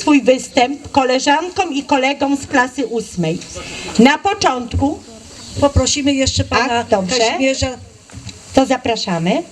swój występ koleżankom i kolegom z klasy ósmej. Na początku Poprosimy jeszcze pana dobrze. To zapraszamy.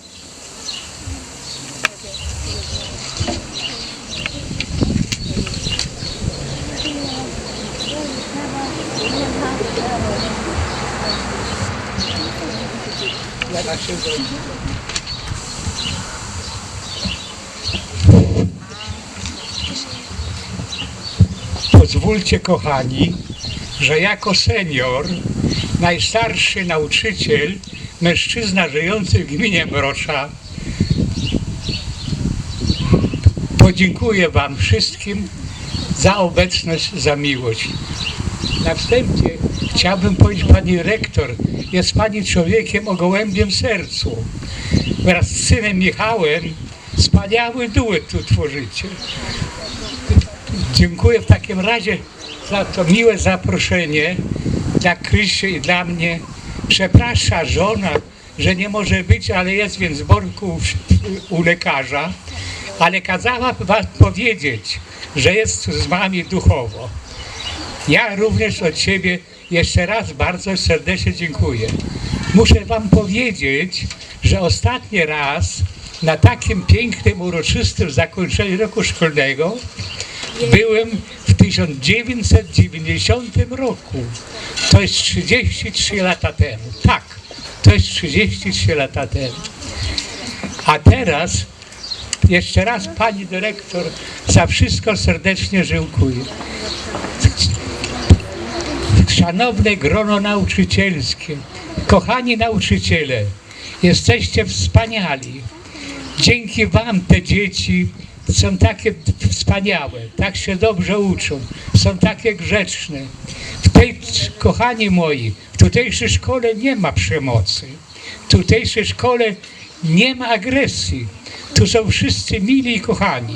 Pozwólcie, kochani, że jako senior, najstarszy nauczyciel, mężczyzna żyjący w gminie Mrocza, podziękuję Wam wszystkim za obecność, za miłość. Na wstępie chciałbym powiedzieć Pani Rektor, jest Pani człowiekiem o gołębiem sercu. Wraz z synem Michałem wspaniały duet tu tworzycie. Dziękuję w takim razie za to miłe zaproszenie dla Krysi i dla mnie. Przeprasza żona, że nie może być, ale jest więc w worku u lekarza, ale kazała wam powiedzieć, że jest z wami duchowo. Ja również od siebie jeszcze raz bardzo serdecznie dziękuję. Muszę wam powiedzieć, że ostatni raz na takim pięknym, uroczystym zakończeniu roku szkolnego byłem w 1990 roku. To jest 33 lata temu. Tak, to jest 33 lata temu. A teraz jeszcze raz pani dyrektor za wszystko serdecznie dziękuję. Szanowne grono nauczycielskie, kochani nauczyciele, jesteście wspaniali. Dzięki Wam te dzieci są takie wspaniałe, tak się dobrze uczą, są takie grzeczne. W tej, kochani moi, w tutejszej szkole nie ma przemocy. W tutejszej szkole nie ma agresji. Tu są wszyscy mili i kochani.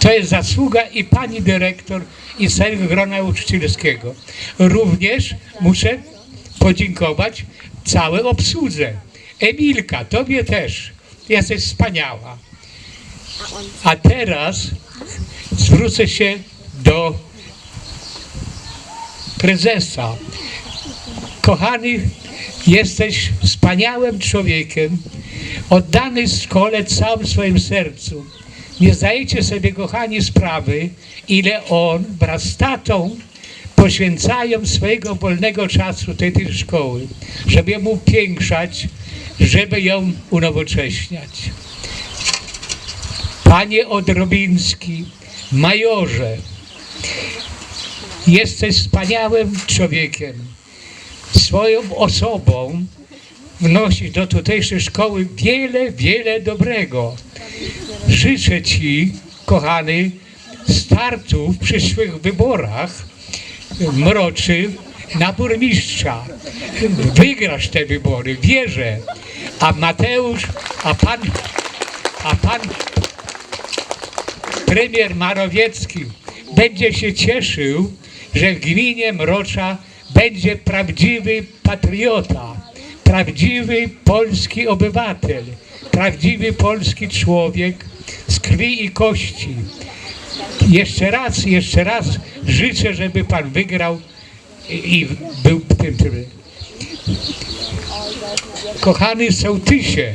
To jest zasługa i pani dyrektor, i całego grona nauczycielskiego. Również muszę podziękować całej obsłudze. Emilka, tobie też. Jesteś wspaniała. A teraz zwrócę się do prezesa. Kochany, jesteś wspaniałym człowiekiem, oddany szkole całym swoim sercu. Nie zdajecie sobie, kochani, sprawy, ile on wraz z tatą poświęcają swojego wolnego czasu tej, tej szkoły, żeby ją upiększać, żeby ją unowocześniać. Panie Odrobiński, majorze, jesteś wspaniałym człowiekiem. Swoją osobą wnosisz do tutejszej szkoły wiele, wiele dobrego. Życzę Ci, kochany, startu w przyszłych wyborach mroczy na burmistrza. Wygrasz te wybory, wierzę. A Mateusz, a pan, a pan premier Marowiecki będzie się cieszył, że w gminie Mrocza będzie prawdziwy patriota, prawdziwy polski obywatel, prawdziwy polski człowiek z krwi i kości. Jeszcze raz, jeszcze raz życzę, żeby pan wygrał i, i był tym, tym. Kochany sołtysie,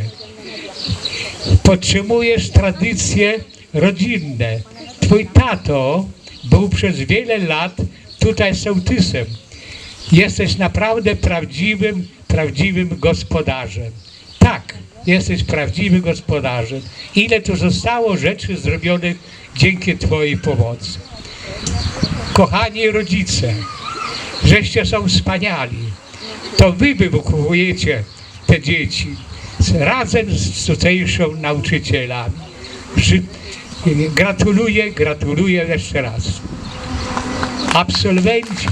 podtrzymujesz tradycje rodzinne. Twój tato był przez wiele lat tutaj sołtysem. Jesteś naprawdę prawdziwym, prawdziwym gospodarzem. Tak, jesteś prawdziwym gospodarzem. Ile tu zostało rzeczy zrobionych dzięki Twojej pomocy. Kochani rodzice, żeście są wspaniali. To Wy wychowujecie te dzieci razem z tutejszą nauczycielami. Gratuluję, gratuluję jeszcze raz. Absolwenci,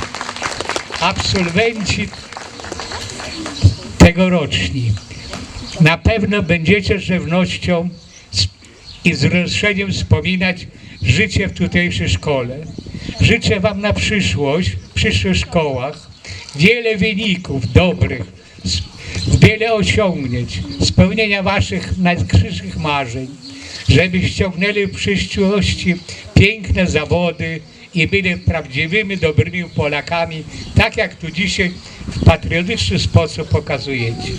absolwenci tegoroczni. Na pewno będziecie z żywnością i z wzruszeniem wspominać życie w tutejszej szkole. Życzę Wam na przyszłość, w przyszłych szkołach, wiele wyników dobrych, wiele osiągnięć, spełnienia Waszych najskrzydszych marzeń. Żeby ściągnęli w przyszłości piękne zawody i byli prawdziwymi, dobrymi Polakami, tak jak tu dzisiaj w patriotyczny sposób pokazujecie.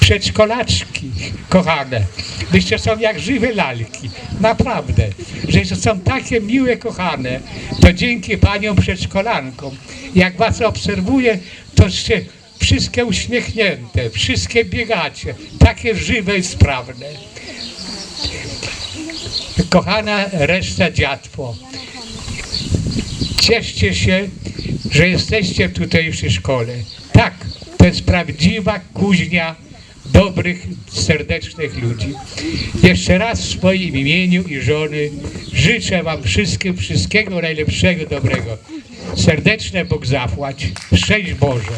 Przedszkolaczki, kochane, wyście są jak żywe lalki, naprawdę, że są takie miłe, kochane, to dzięki paniom przedszkolankom. Jak was obserwuję, to się wszystkie uśmiechnięte, wszystkie biegacie, takie żywe i sprawne. Kochana reszta dziatwo, cieszcie się, że jesteście w tutejszej szkole. Tak, to jest prawdziwa kuźnia dobrych, serdecznych ludzi. Jeszcze raz w swoim imieniu i żony życzę Wam wszystkim wszystkiego najlepszego, dobrego. Serdeczne Bóg zapłać. Szczęść Boże.